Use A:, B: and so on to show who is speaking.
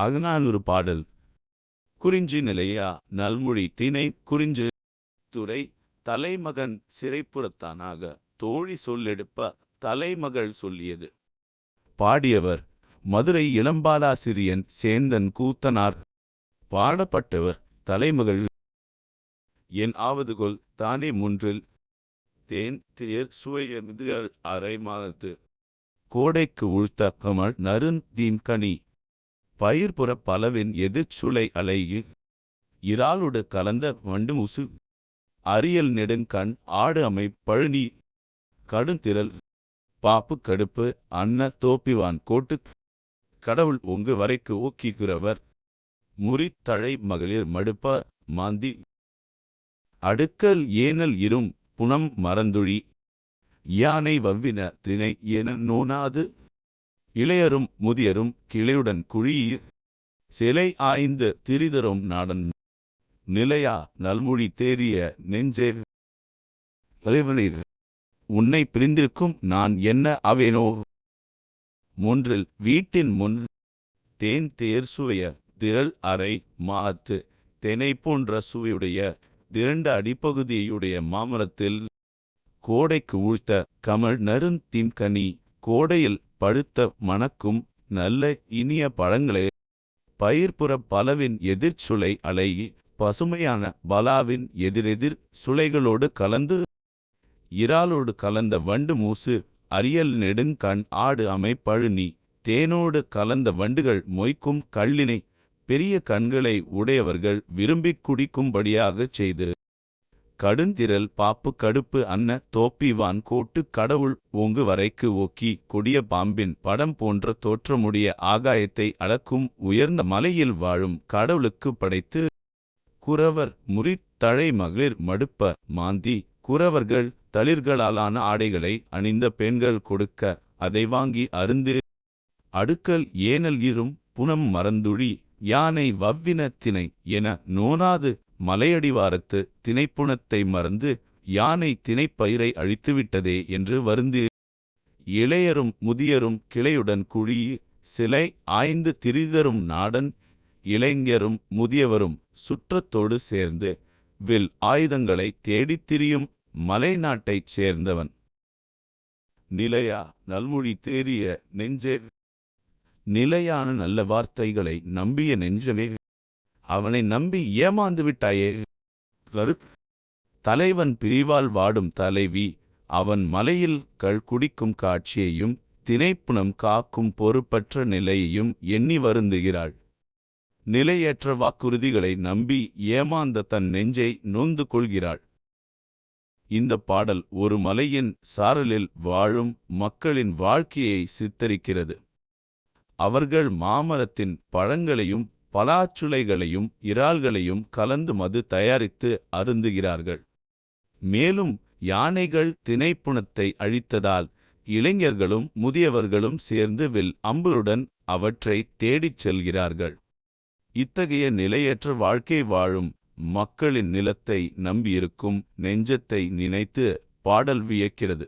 A: அகநானூறு பாடல். குறிஞ்சி நிலையா நல்மொழி திணை குறிஞ்சு துறை தலைமகன் சிறைப்புறத்தானாக தோழி சொல்லெடுப்ப தலைமகள் சொல்லியது. பாடியவர் மதுரை இளம்பாலாசிரியன் சேந்தன் கூத்தனார். பாடப்பட்டவர் தலைமகள். என் ஆவதுகொல் தானே முன்றில். தேன் தேர் சுவையர் அரை மாதத்து. கோடைக்கு உழ்த்த கமல் நறுந் தீம்கனி பயிர்புற பலவின் எதிர்ச்சுளை அலையு இறாலுடு கலந்த வண்டு முசு அரியல் நெடுங்கண் ஆடு அமை பழுனி கடுந்திரல் பாப்பு கடுப்பு அன்ன தோப்பிவான் கோட்டு கடவுள் உங்கு வரைக்கு ஊக்கிக்கிறவர் முறித்தழை மகளிர் மடுப்ப மாந்தி அடுக்கல் ஏனல் இரும் புனம் மறந்துழி யானை வவ்வின தினை என நோனாது இளையரும் முதியரும் கிளையுடன் குழியீர் சிலை ஆய்ந்து திரிதரும் நாடன். நிலையா நல்மொழி தேறிய நெஞ்சே. தலைவனீர் உன்னை பிரிந்திருக்கும் நான் என்ன அவேனோ? மூன்றில் வீட்டின் முன் தேன் தேர் சுவைய திரள் அறை மாத்து தெனை போன்ற சுவையுடைய திரண்ட அடிப்பகுதியுடைய மாமரத்தில் கோடைக்கு உழ்த்த கமல் நறுந் தீம்கனி கோடையில் பழுத்த மணக்கும் நல்ல இனிய பழங்களே. பயிர்ப்புற பலவின் எதிர்ச்சுளை அலையி பசுமையான பலாவின் எதிரெதிர் சுளைகளோடு கலந்து. இறாலோடு கலந்த வண்டு மூசு அரியல் நெடுங்கண் ஆடு அமை பழுனி தேனோடு கலந்த வண்டுகள் மொய்க்கும் கள்ளினை பெரிய கண்களை உடையவர்கள் விரும்பிக் குடிக்கும்படியாகச் செய்து. கடுந்திரல் பாப்பு கடுப்பு அன்ன தோப்பிவான் கோட்டு கடவுள் ஓங்கு வரைக்கு ஓக்கி கொடிய பாம்பின் படம் போன்ற தோற்றமுடைய ஆகாயத்தை அளக்கும் உயர்ந்த மலையில் வாழும் கடவுளுக்கு படைத்து குறவர் முறித்தழை மகளிர் மடுப்ப மாந்தி குறவர்கள் தளிர்களாலான ஆடைகளை அணிந்த பெண்கள் கொடுக்க அதை வாங்கி அருந்து அடுக்கல் ஏனல் இரும் புனம் மறந்துழி யானை வவ்வினத்தினை என நோனாது மலையடிவாரத்து திணைப்புணத்தை மறந்து யானை தினைப்பயிரை அழித்துவிட்டதே என்று வருந்து இளையரும் முதியரும் கிளையுடன் குழி சிலை ஆய்ந்து திரிதரும் நாடன் இளைஞரும் முதியவரும் சுற்றத்தோடு சேர்ந்து வில் ஆயுதங்களை தேடித் திரியும் மலைநாட்டைச் சேர்ந்தவன். நிலையா நல்மொழி தேறிய நெஞ்சே நிலையான நல்ல வார்த்தைகளை நம்பிய நெஞ்சமே அவனை நம்பி ஏமாந்து விட்டாயே? கரு தலைவன் பிரிவால் வாடும் தலைவி அவன் மலையில் கள் குடிக்கும் காட்சியையும் தினைப்புணம் காக்கும் பொறுப்பற்ற நிலையையும் எண்ணி வருந்துகிறாள். நிலையற்ற வாக்குறுதிகளை நம்பி ஏமாந்த தன் நெஞ்சை நொந்து கொள்கிறாள். இந்த பாடல் ஒரு மலையின் சாரலில் வாழும் மக்களின் வாழ்க்கையை சித்தரிக்கிறது. அவர்கள் மாமரத்தின் பழங்களையும் பலாச்சுளைகளையும் இறால்களையும் கலந்து மது தயாரித்து அருந்துகிறார்கள். மேலும் யானைகள் திணைப்புணத்தை அழித்ததால் இளைஞர்களும் முதியவர்களும் சேர்ந்து வில் அம்புடன் அவற்றை தேடிச் செல்கிறார்கள். இத்தகைய நிலையற்ற வாழ்க்கை வாழும் மக்களின் நிலத்தை நம்பியிருக்கும் நெஞ்சத்தை நினைத்து பாடல் வியக்கிறது.